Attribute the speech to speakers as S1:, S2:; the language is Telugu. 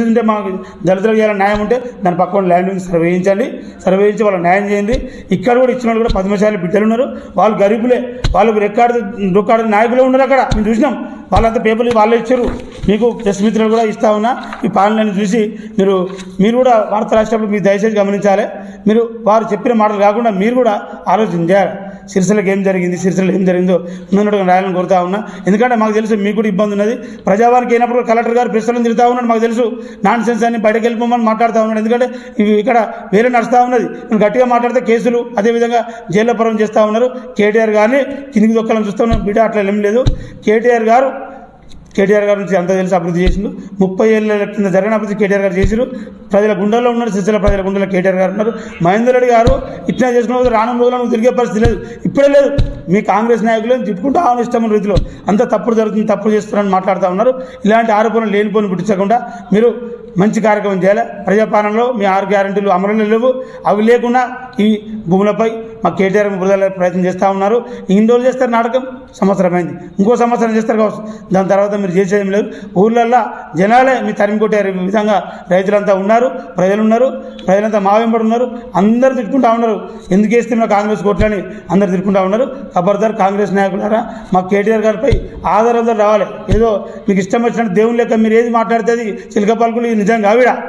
S1: ఉంటే మాకు దళితులకు చేయాలని న్యాయం ఉంటే దాని పక్కన ల్యాండ్ సర్వే చేయించండి. సర్వే చేయించి న్యాయం చేయండి. ఇక్కడ కూడా ఇచ్చిన వాళ్ళు కూడా పద్మశాలి బిడ్డలు ఉన్నారు. వాళ్ళు గరీబులే. వాళ్ళకు రెక్కాడు రొక్కాడు నాయకులే ఉన్నారు అక్కడ. మేము చూసినాం. వాళ్ళంతా పేపర్లు వాళ్ళే ఇచ్చారు. మీకు ప్రెస్ మిత్రులు కూడా ఇస్తా ఉన్నా. ఈ పాలనని చూసి మీరు మీరు కూడా వార్త రాసేటప్పుడు మీరు దయచేసి గమనించాలి. మీరు వారు చెప్పిన మాటలు కాకుండా మీరు కూడా ఆలోచన చేయాలి. సిరిసలకు ఏం జరిగింది సిరిసిల్ల ఏం జరిగిందో ఉన్నట్టుగా రాయాలని కోరుతా ఉన్నా. ఎందుకంటే మాకు తెలుసు మీకు కూడా ఇబ్బంది ఉన్నది. ప్రజావారికి అయినప్పుడు కలెక్టర్ గారు ప్రశ్నలు తిరుగుతూ ఉన్నాడు మాకు తెలుసు. నాన్ సెన్స్ అని బయటకు వెళ్ళిపోమని మాట్లాడుతూ ఉన్నాడు. ఎందుకంటే ఇవి ఇక్కడ వేరే నడుస్తూ ఉన్నది. నేను గట్టిగా మాట్లాడితే కేసులు అదేవిధంగా జైల్లో పరం చేస్తూ ఉన్నారు. కేటీఆర్ గారిని కిందికి దొక్కాలని చూస్తూ ఉన్నాం బిడ్డ అట్లా ఏం లేదు. కేటీఆర్ గారు కేటీఆర్ గారి నుంచి అంతా తెలిసి అభివృద్ధి చేసిండు. ముప్పై ఏళ్ళ కింద జరిగిన అభివృద్ధి కేటీఆర్ గారు చేసిరు. ప్రజల గుండెల్లో ఉన్నారు సిరిసిల్ల ప్రజల గుండెల్లో కేటీఆర్ గారు ఉన్నారు. మహేందర్ రెడ్డి గారు ఇట్లా చేసిన రానున్న రోజుల్లో నువ్వు తిరిగే పరిస్థితి లేదు. ఇప్పుడే లేదు. మీ కాంగ్రెస్ నాయకులు తిట్టుకుంటూ ఆమె ఇష్టమైన రీతిలో? అంత తప్పుడు జరుగుతుంది తప్పుడు చేస్తున్నారని మాట్లాడుతూ ఉన్నారు. ఇలాంటి ఆరోపణలు లేనిపోని పుట్టించకుండా మీరు మంచి కార్యక్రమం చేయాలి. ప్రజాపాలనలో మీ ఆరు గ్యారంటీలు అమలు లేవు. అవి లేకుండా ఈ భూములపై మా కేటీఆర్ బురదల ప్రయత్నం చేస్తూ ఉన్నారు. ఇన్ని రోజులు చేస్తారు నాటకం? సంవత్సరం అయింది. ఇంకో సంవత్సరం చేస్తారు కావచ్చు. దాని తర్వాత మీరు చేసేది లేదు. ఊళ్ళల్లో జనాలే మీ తరిమి కొట్టే ఈ విధంగా రైతులంతా ఉన్నారు ప్రజలు ఉన్నారు ప్రజలంతా మా వెంబడి ఉన్నారు. అందరు తిట్టుకుంటా ఉన్నారు. ఎందుకు వేస్తే మా కాంగ్రెస్ కోట్లని అందరు తిట్టుకుంటా ఉన్నారు? ఖబర్దార్ కాంగ్రెస్ నాయకులారా మా కేటీఆర్ గారిపై ఆధారాలు రావాలి. ఏదో మీకు ఇష్టం వచ్చినట్టు దేవుని లెక్క మీరు ఏది మాట్లాడితే అది చిలక పలుకులు ఇది నిజం కావిడా?